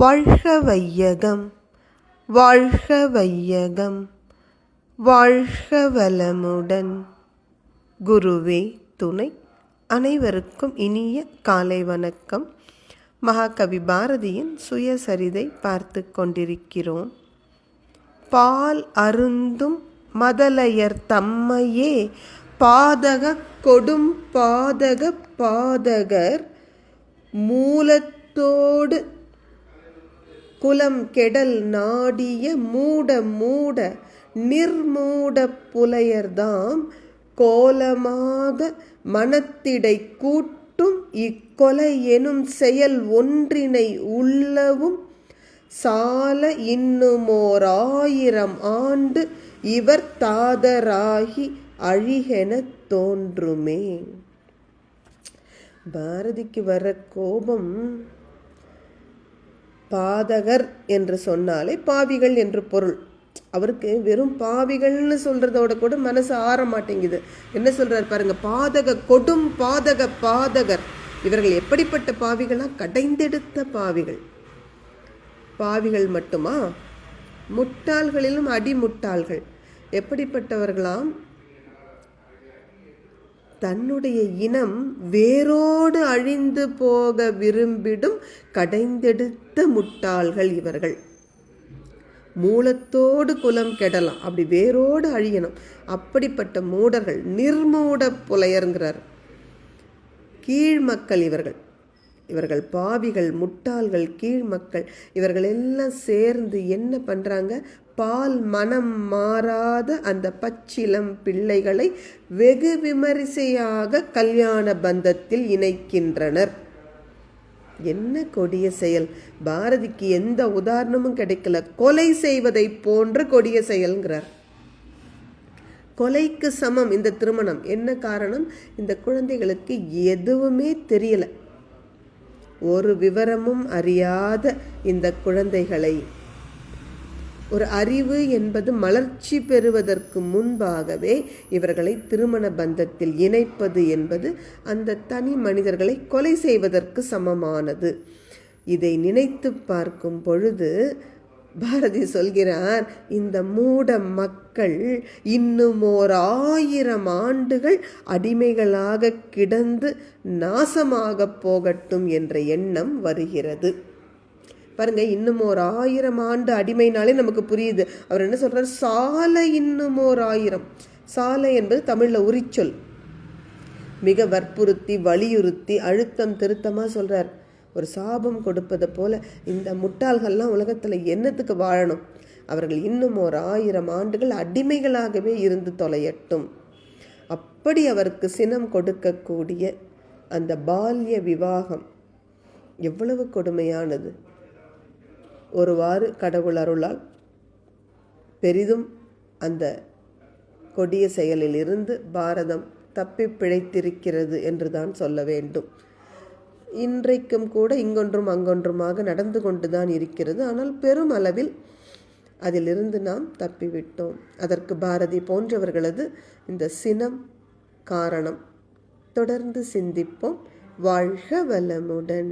வாழ்க வையகம் வாழ்க வையகம் வாழ்க வளமுடன் குருவே துணை அனைவருக்கும் இனிய காலை வணக்கம். மகாகவி பாரதியின் சுயசரிதை பார்த்து கொண்டிருக்கிறோம். பால் அருந்தும் மதலையர் தம்மையே பாதக கொடும் பாதக பாதகர் மூலத்தோடு குலம் கெடல் நாடிய மூட மூட நிர்மூட புலையர்தாம் கோலமாக மனத்திடை கூட்டும் இக்கொலை எனும் செயல் ஒன்றினை உள்ளவும் சால இன்னுமோர் ஆயிரம் ஆண்டு இவர் தாதராகி அழிகெனத் தோன்றுமே. பாரதிக்கு வர கோபம் பாதகர் என்று சொன்னாலே பாவிகள் என்று பொருள். அவருக்கு வெறும் பாவிகள்னு சொல்றதோட கூட மனசு ஆற மாட்டேங்குது. என்ன சொல்றாரு பாருங்க பாதக கொடும் பாதக பாதகர். இவர்கள் எப்படிப்பட்ட பாவிகளா? கடைந்தெடுத்த பாவிகள். பாவிகள் மட்டுமா? முட்டாள்களிலும் அடிமுட்டாள்கள். எப்படிப்பட்டவர்களாம்? தன்னுடைய இனம் வேரோடு அழிந்து போக விரும்பிடும் கடைந்தெடுத்த முட்டாள்கள் இவர்கள். மூலத்தோடு குலம் கெடலாம். அப்படி வேரோடு அழியணும். அப்படிப்பட்ட மூடர்கள் நிர்மூட புலையருங்கிறார். கீழ் மக்கள் இவர்கள். இவர்கள் பாவிகள் முட்டாள்கள் கீழ் மக்கள் இவர்கள் எல்லாம் சேர்ந்து என்ன பண்ணுறாங்க பால் மனம் மாறாத அந்த பச்சிலம் பிள்ளைகளை வெகு விமரிசையாக கல்யாண பந்தத்தில் இணைக்கின்றனர். என்ன கொடிய செயல்? பாரதிக்கு எந்த உதாரணமும் கிடைக்கல. கொலை செய்வதை போன்ற கொடிய செயல்கிறார் கொலைக்கு சமம் இந்த திருமணம். என்ன காரணம்? இந்த குழந்தைகளுக்கு எதுவுமே தெரியல. ஒரு விவரமும் அறியாத இந்த குழந்தைகளை. ஒரு அறிவு என்பது மலர்ச்சி பெறுவதற்கு முன்பாகவே இவர்களை திருமண பந்தத்தில் இணைப்பது என்பது அந்த தனி மனிதர்களை கொலை செய்வதற்கு சமமானது. இதை நினைத்து பார்க்கும் பொழுது பாரதி சொல்கிறார் இந்த மூட மக்கள் இன்னும் ஓர் ஆயிரம் ஆண்டுகள் அடிமைகளாக கிடந்து நாசமாக போகட்டும் என்ற எண்ணம் வருகிறது. பாருங்க இன்னும் ஒரு ஆயிரம் ஆண்டு அடிமைனாலே நமக்கு புரியுது. அவர் என்ன சொல்றார்? சாலை இன்னும் ஓர் ஆயிரம். சாலை என்பது தமிழில் உரிச்சொல். மிக வற்புறுத்தி வலியுறுத்தி அழுத்தம் திருத்தமாக சொல்கிறார் ஒரு சாபம் கொடுப்பது போல இந்த முட்டாள்கள்லாம் உலகத்தில் என்னத்துக்கு வாழணும்? அவர்கள் இன்னும் ஒரு ஆயிரம் ஆண்டுகள் அடிமைகளாகவே இருந்து தொலையட்டும். அப்படி அவருக்கு சினம் கொடுக்கக்கூடிய அந்த பால்ய விவாகம் எவ்வளவு கொடுமையானது. ஒருவாறு கடவுள் அருளால் பெரிதும் அந்த கொடிய செயலில் இருந்து பாரதம் தப்பி பிழைத்திருக்கிறது என்று தான் சொல்ல வேண்டும். இன்றைக்கும் கூட இங்கொன்றும் அங்கொன்றுமாக நடந்து கொண்டுதான் இருக்கிறது. ஆனால் பெரும் அளவில் அதிலிருந்து நாம் தப்பிவிட்டோம். அதற்கு பாரதி போன்றவர்களது இந்த சினம் காரணம். தொடர்ந்து சிந்திப்போம். வாழ்க வளமுடன்.